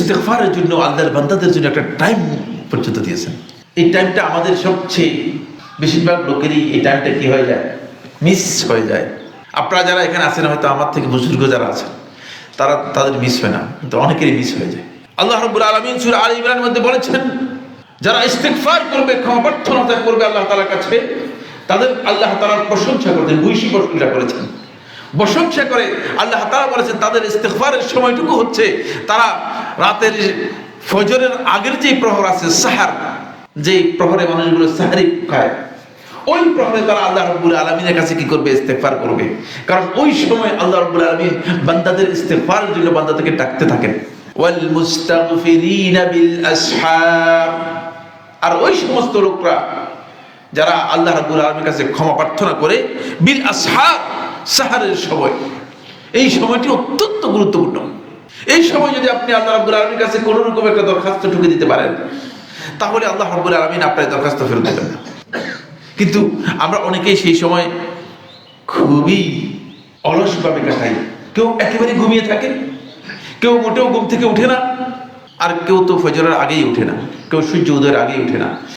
ইস্তেগফারের জন্য আল্লাহর বান্দাদের জন্য একটা টাইম পর্যন্ত দিয়েছেন। এই টাইমটা আমাদের সবচেয়ে বেশিরভাগ লোকেরই এই টাইমটা কি হয়ে যায়? মিস হয়ে যায়। আপনারা যারা এখানে আছেন, হয়তো আমার থেকে বুজুর্গ যারা আছেন, তারা তাদের মিস হয় না, কিন্তু অনেকেরই মিস হয়ে যায়। আল্লাহ রব্বুল আলমিন সুর আল ইমরানের মধ্যে বলেছেন, যারা ইস্তেগফার করবে ক্ষমা প্রার্থনা করবে আল্লাহ তাআলার কাছে, তাদের আল্লাহ তাআলার প্রশংসা করতেন বৈশী প্রশংসা করেছেন। প্রশংসা করে আল্লাহ তাআলা বলেছেন, তাদের ইস্তেগফারের সময়টুকু হচ্ছে তারা রাতের ফজরের আগের যে প্রহর আছে, সাহার যে প্রহরে মানুষগুলো সাহারি খায়, ওই প্রহরে তারা আল্লাহ রব্বুল আলমিনের কাছে কি করবে? ইস্তেফার করবে। কারণ ওই সময় আল্লাহ রব্বুল আলমিন বান্দাদের ইস্তেফার জন্য বান্দাদেরকে ডাকতে থাকেন। ওয়াল মুস্তাগফিরিনা বিল আসহার। আর ওই সমস্ত লোকরা যারা আল্লাহ রাব্বুল আলমীর কাছে ক্ষমা প্রার্থনা করে, বিল আসহার, সাহারের সময়। এই সময়টি অত্যন্ত গুরুত্বপূর্ণ। এই সময় যদি আপনি আল্লাহ রাব্বুল আলমীর কাছে কোনো রকম একটা দরখাস্ত ঠুকে দিতে পারেন, তাহলে আল্লাহ রাব্বুল আলমিন আপনার দরখাস্ত ফেরত দেবেন কিন্তু আমরা অনেকেই সেই সময় খুবই অলসভাবে কাটাই। কেউ একেবারে ঘুমিয়ে থাকে, কেউ মোটেও ঘুম থেকে উঠে না, আর কেউ তো ফজরের আগেই উঠে না, কেউ সূর্য উদয়ের আগেই উঠে না।